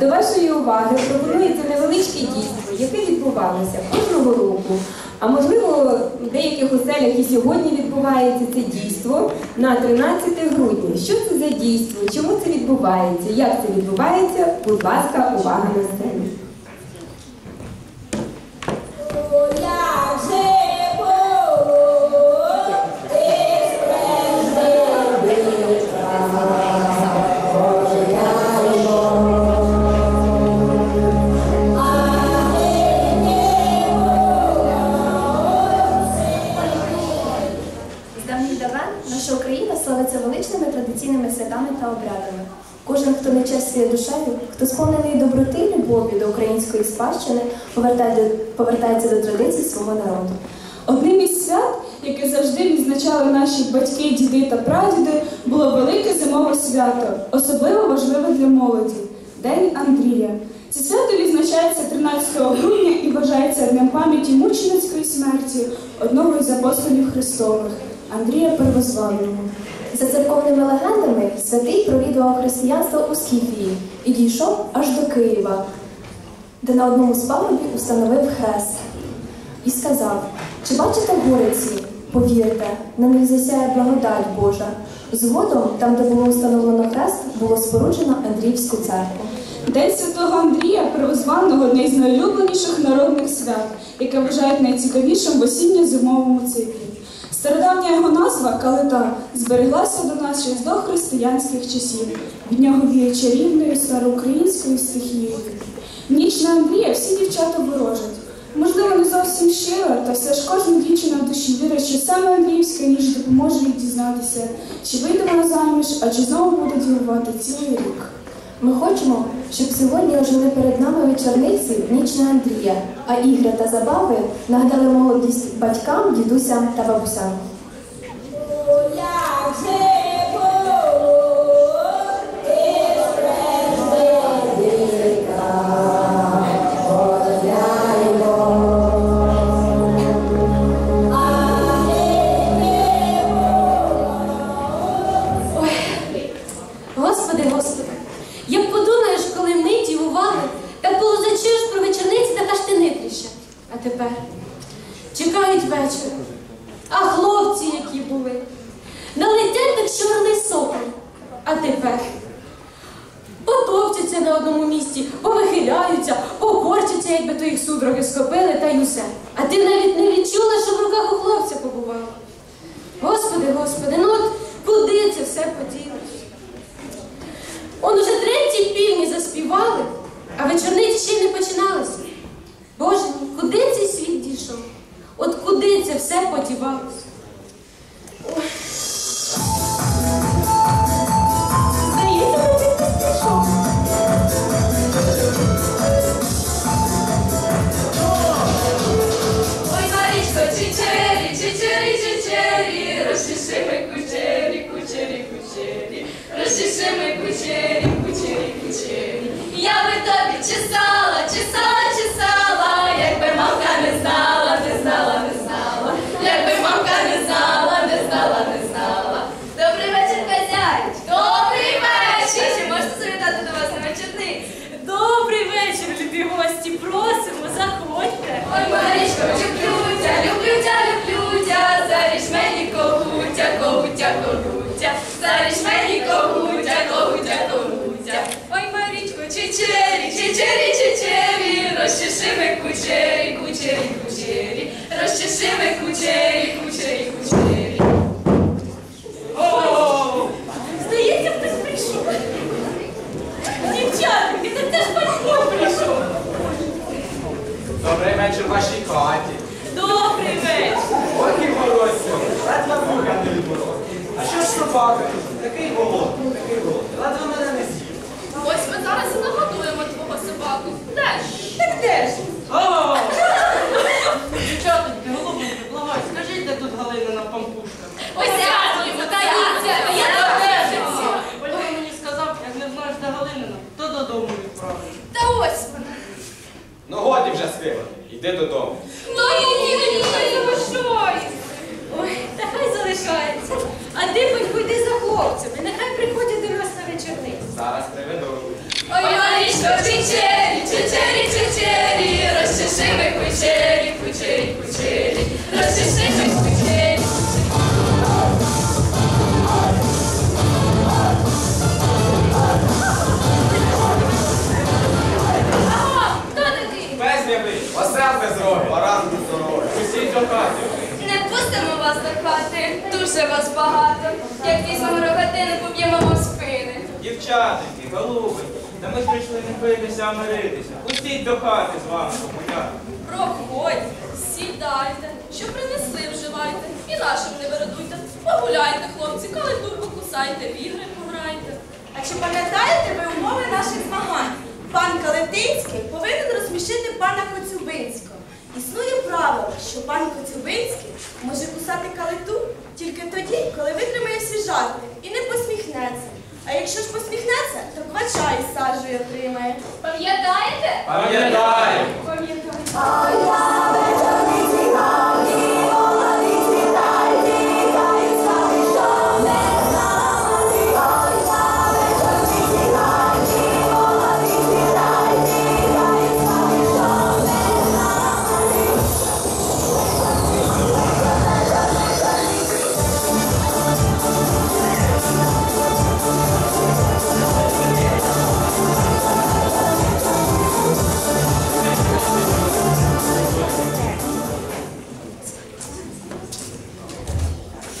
До вашої уваги пропонується невеличке дійство, яке відбувалося кожного року. А можливо, в деяких оселях і сьогодні відбувається це дійство на 13 грудня. Що це за дійство? Чому це відбувається? Як це відбувається? Будь ласка, увага на сцену. Кожен, хто не честь душею, хто сповнений доброти і любові до української спадщини, повертається до традицій свого народу. Одним із свят, яке завжди відзначали наші батьки, діди та прадіди, було велике зимове свято, особливо важливе для молоді День Андрія. Це свято відзначається 13 грудня і вважається днем пам'яті мученицької смерті одного із апостолів Христових Андрія Первозваного. За церковними легендами, святий провідував християнство у Скіфії і дійшов аж до Києва, де на одному з пагорбів установив хрест і сказав: Чи бачите гори ці? Повірте, на них засяє благодать Божа. Згодом, там, де було установлено хрест, було споруджено Андріївську церкву. День Святого Андрія Первозваного одне з найулюбленіших народних свят, яке вважають найцікавішим в осінньо-зимовому циклі. Стародавня його назва калита збереглася до нас ще з дохристиянських часів. Від нього віє чарівною староукраїнською стихією. В Ніч на Андрія всі дівчата ворожать. Можливо, не зовсім щиро, та все ж кожна дівчина в душі вірить, що саме Андріївська ніч допоможе їй дізнатися, чи вийде вона заміж, а чи знову буде дівувати цілий рік. Ми хочемо, щоб сьогодні ожили перед нами вечорниці в ніч на Андрія, а ігри та забави нагадали молодість батькам, дідусям та бабусям. Тепер чекають вечора. А хлопці, які були, налетять так чорний сокол. А тепер потовчаться на одному місці, повихиляються, покорчаться, якби то їх судороги схопили, та й усе. А ти навіть не відчула, що в руках у хлопця побувало. Господи, Господи, ну от куди це все поділось? Он уже треті півні заспівали, а вечорниці ще й не починалися. Боже мій, куди цей світ дійшов? От куди вечір, добрий вечір. Чи можете завітати до вас на вечірниці? Добрий вечір, любі гості, просимо, заходьте. Ой, Марічко, люблю тя, люблю тя, люблю тя, заріж мені когутя, когутя, когутя, заріж мені когутя, когутя, когутя. Ой, Марічко, чичері, чичері, чичері, розчеши ми кучері, собака? Такий голодний, такий голодний. Ледве мене не з'їв. Ось ми зараз і нагодуємо твого собаку. Де ж? Так де ж? О! Дівчаточки, голубеньки, благаю, скажіть, де тут Галинина пампушка? Ось дякуємо, таїться, а я додержиться. Мені сказав, як не знаєш, де Галинина, то додому відправиш. Та ось вона. Ну годі вже співати. Йди додому. Ну, ні, ні, ні, не заважай. Ой, та хай залишається. А ти хоч йди за хлопцями, нехай приходять до нас на вечорниці. Зараз приведу. Ой, Марі, Чечерічко, чечері, чечері, чечері, розчеши ми кучері, кучері, кучері, розчеши ми кучері. Пустіть до хати з вами, комуняти. Проходьте, сідайте, що принесли, вживайте, і нашим не вирадуйте. Погуляйте, хлопці, калиту покусайте, в ігри пограйте. А чи пам'ятаєте ви умови наших змагань? Пан Калетинський повинен розсмішити пана Коцюбинського. Існує правило, що пан Коцюбинський може кусати калиту тільки тоді, коли витримає всі жарти і не посміхнеться. А якщо ж посміхнеться, то сажу із сажею отримає. Пам'ятаєте? Пам'ятаю!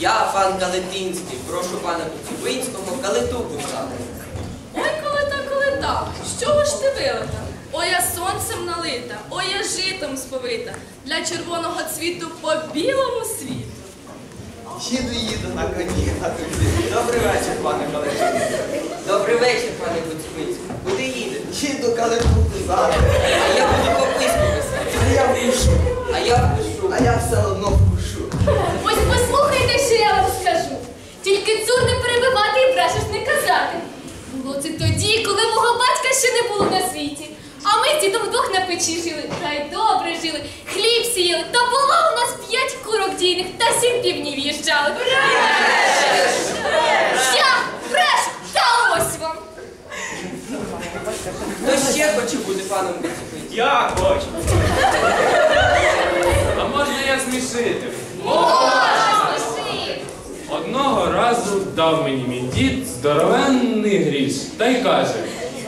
Я, пан Калетинський, прошу пана Коцюбинського калиту кусати. Ой, колета, колета, з чого ж ти вилета? Ой, я сонцем налита, ой, я житом сповита, для червоного цвіту по білому світу. Їду, їду на коні, на тобі. Добрий вечір, пане Калетинський. Добрий вечір, пане Коцюбинський. Куди їдете? Їду калиту кусати. А я буду пописку писати. А я вкушу, А я впишу. а я все одно вкушу. Ось послухайте, що я вам скажу. Тільки цур не перебивати і брешеш не казати. Було це тоді, коли мого батька ще не було на світі. А ми з дідом вдвох на печі жили, та й добре жили, хліб сіяли, та було у нас п'ять курок дійних та сім півнів їжджали. Я брешу, та ось вам. Хто ще хоче бути паном Коцюбинським? Я хочу. А можна я змішити? Можна. Одного разу дав мені мій дід здоровенний гріш та й каже: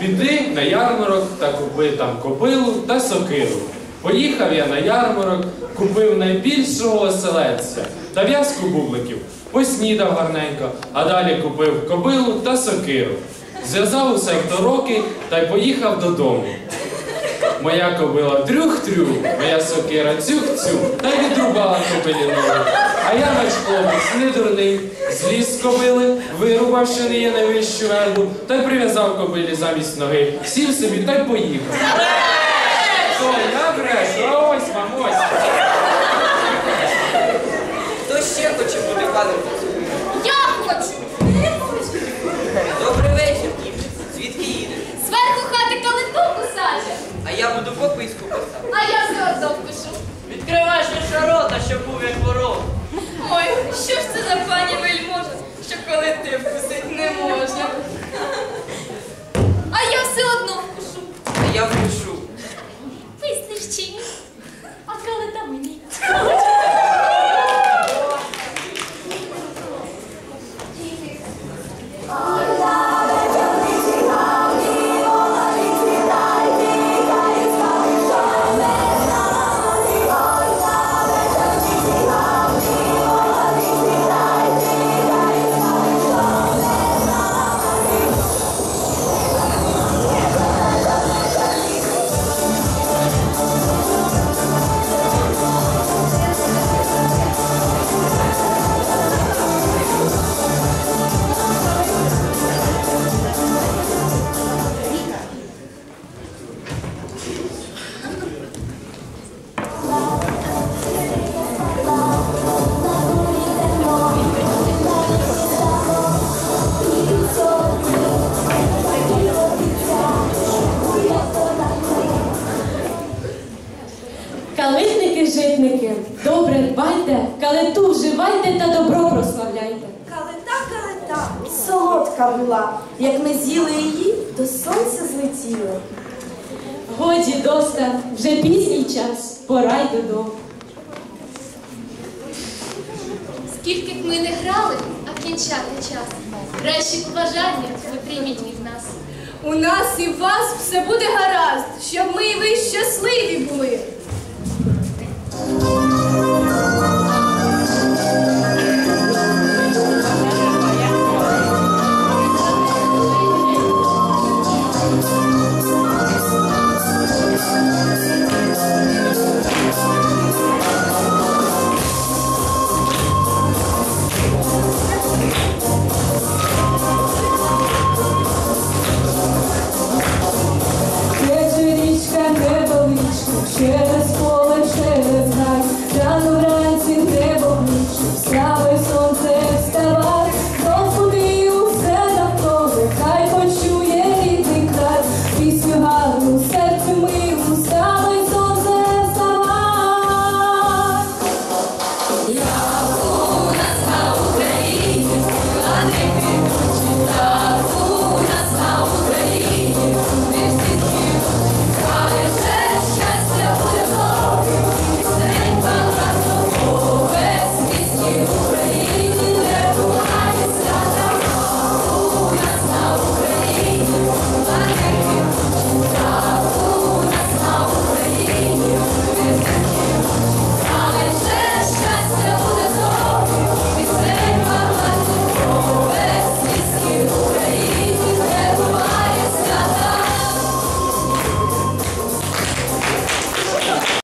піди на ярмарок та купи там кобилу та сокиру. Поїхав я на ярмарок, купив найбільшого оселедця та в'язку бубликів, поснідав гарненько, а далі купив кобилу та сокиру. Зв'язав усе в дороки та й поїхав додому. Моя кобила трюх-трюх, моя сокира цюх-цюх, та й відрубала кобилі ноги. А я наш хлопець не дурний, зліз з кобили, вирубав, що не є найвищу вербу, та й прив'язав кобилі замість ноги, сів собі та й поїхав. Що, я брешу, а ось вам, ось. Хто ще хоче бути паном? Я хочу. Добрий вечір, дівчинко. Звідки їдете? Зверху хати калиту кусати. А я буду пописку писати. А я все одно пишу. Відкривай ширше рота, щоб був як ворог. Ой, що ж це за пані вельможа, що коли ти вкусить не можна. А я все одно вкушу. А я вкушу. Ні? А калита мені. З'їли її, до сонця злетіли. хотіли. Годі, доста, вже пізній час, пора й додому. Скільки б ми не грали, а кінчати час. Кращі побажання ви прийміть від нас. У нас і в вас все буде гаразд, щоб ми і ви щасливі були.